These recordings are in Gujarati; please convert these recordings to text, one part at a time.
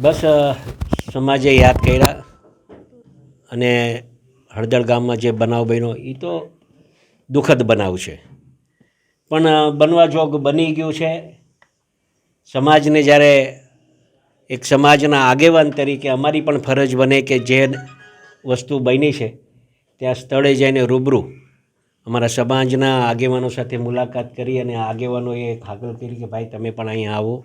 બસ સમાજે યાદ કર્યા અને હળદળ ગામમાં જે બનાવ બન્યો એ તો દુઃખદ બનાવ છે. પણ બનવા જોગ બની ગયું છે. સમાજને જ્યારે એક સમાજના આગેવાન તરીકે અમારી પણ ફરજ બને કે જે વસ્તુ બની છે, ત્યાં સ્થળે જઈને રૂબરૂ અમારા સમાજના આગેવાનો સાથે મુલાકાત કરી અને આગેવાનોએ હાકલ કરી કે, ભાઈ, તમે પણ અહીંયા આવો.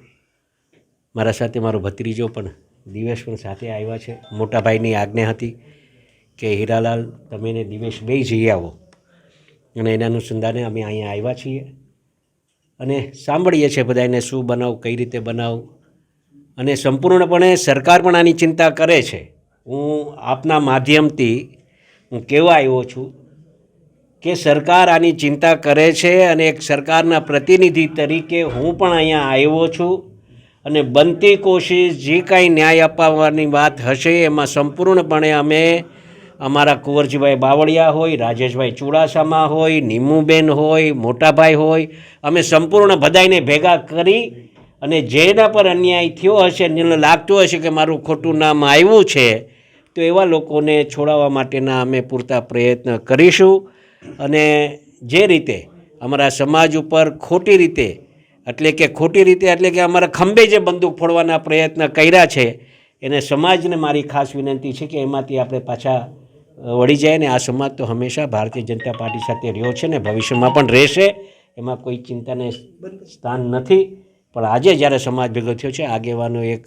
મારા સાથે મારો ભત્રીજો પણ દિવેશ પણ સાથે આવ્યા છે. મોટા ભાઈની આજ્ઞા હતી કે, હીરાલાલ, તમે ને દિવેશ બે જઈ આવો. અને એના અનુસંધાને અમે અહીંયા આવ્યા છીએ. અને સાંભળીએ છીએ બધાને શું બનાવ, કઈ રીતે બનાવ. અને સંપૂર્ણપણે સરકાર પણ આની ચિંતા કરે છે. હું આપના માધ્યમથી હું કહેવા આવ્યો છું કે, સરકાર આની ચિંતા કરે છે અને એક સરકારના પ્રતિનિધિ તરીકે હું પણ અહીંયા આવ્યો છું. અને બનતી કોશિશ, જે કાંઈ ન્યાય અપાવવાની વાત હશે, એમાં સંપૂર્ણપણે અમે અમારા કુંવરજીભાઈ બાવળિયા હોય, રાજેશભાઈ ચુડાસામા હોય, નીમુબેન હોય, મોટાભાઈ હોય, અમે સંપૂર્ણ બધાઈને ભેગા કરી અને જેના પર અન્યાય થયો હશે જેને લાગતું હશે કે મારું ખોટું નામ આવ્યું છે, તો એવા લોકોને છોડાવવા માટેના અમે પૂરતા પ્રયત્ન કરીશું. અને જે રીતે અમારા સમાજ ઉપર ખોટી રીતે એટલે કે ખોટી રીતે, એટલે કે અમારા ખંભે જે બંદૂક ફોડવાના પ્રયત્ન કર્યા છે, એને સમાજને મારી ખાસ વિનંતી છે કે એમાંથી આપણે પાછા વળી જાય ને આ સમાજ તો હંમેશા ભારતીય જનતા પાર્ટી સાથે રહ્યો છે ને ભવિષ્યમાં પણ રહેશે, એમાં કોઈ ચિંતાને સ્થાન નથી. પણ આજે જ્યારે સમાજ ભેગો થયો છે, આગેવાનો એક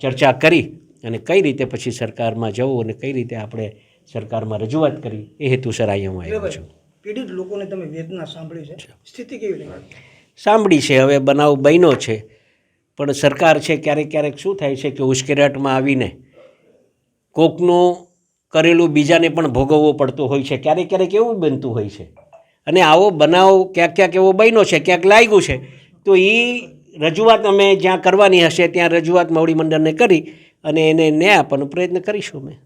ચર્ચા કરી અને કઈ રીતે પછી સરકારમાં જવું અને કઈ રીતે આપણે સરકારમાં રજૂઆત કરી, એ હેતુસર અહીંયા હું આવ્યો છું. પીડિત લોકોને તમે વેદના સાંભળી છે? સ્થિતિ કેવી રહી? સાંભળી છે હવે બનાવ બન્યો છે. પણ સરકાર છે ક્યારેક ક્યારેક શું થાય છે કે ઉશ્કેરાટમાં આવીને કોકનું કરેલું બીજાને પણ ભોગવવું પડતું હોય છે. ક્યારેક ક્યારેક એવું બનતું હોય છે. અને આવો બનાવ ક્યાંક ક્યાંક એવો બન્યો છે ક્યાંક લાગ્યું છે. તો એ રજૂઆત અમે જ્યાં કરવાની હશે ત્યાં રજૂઆત મવડી મંડળને કરી અને એને ન્યાય આપવાનો પ્રયત્ન કરીશું અમે.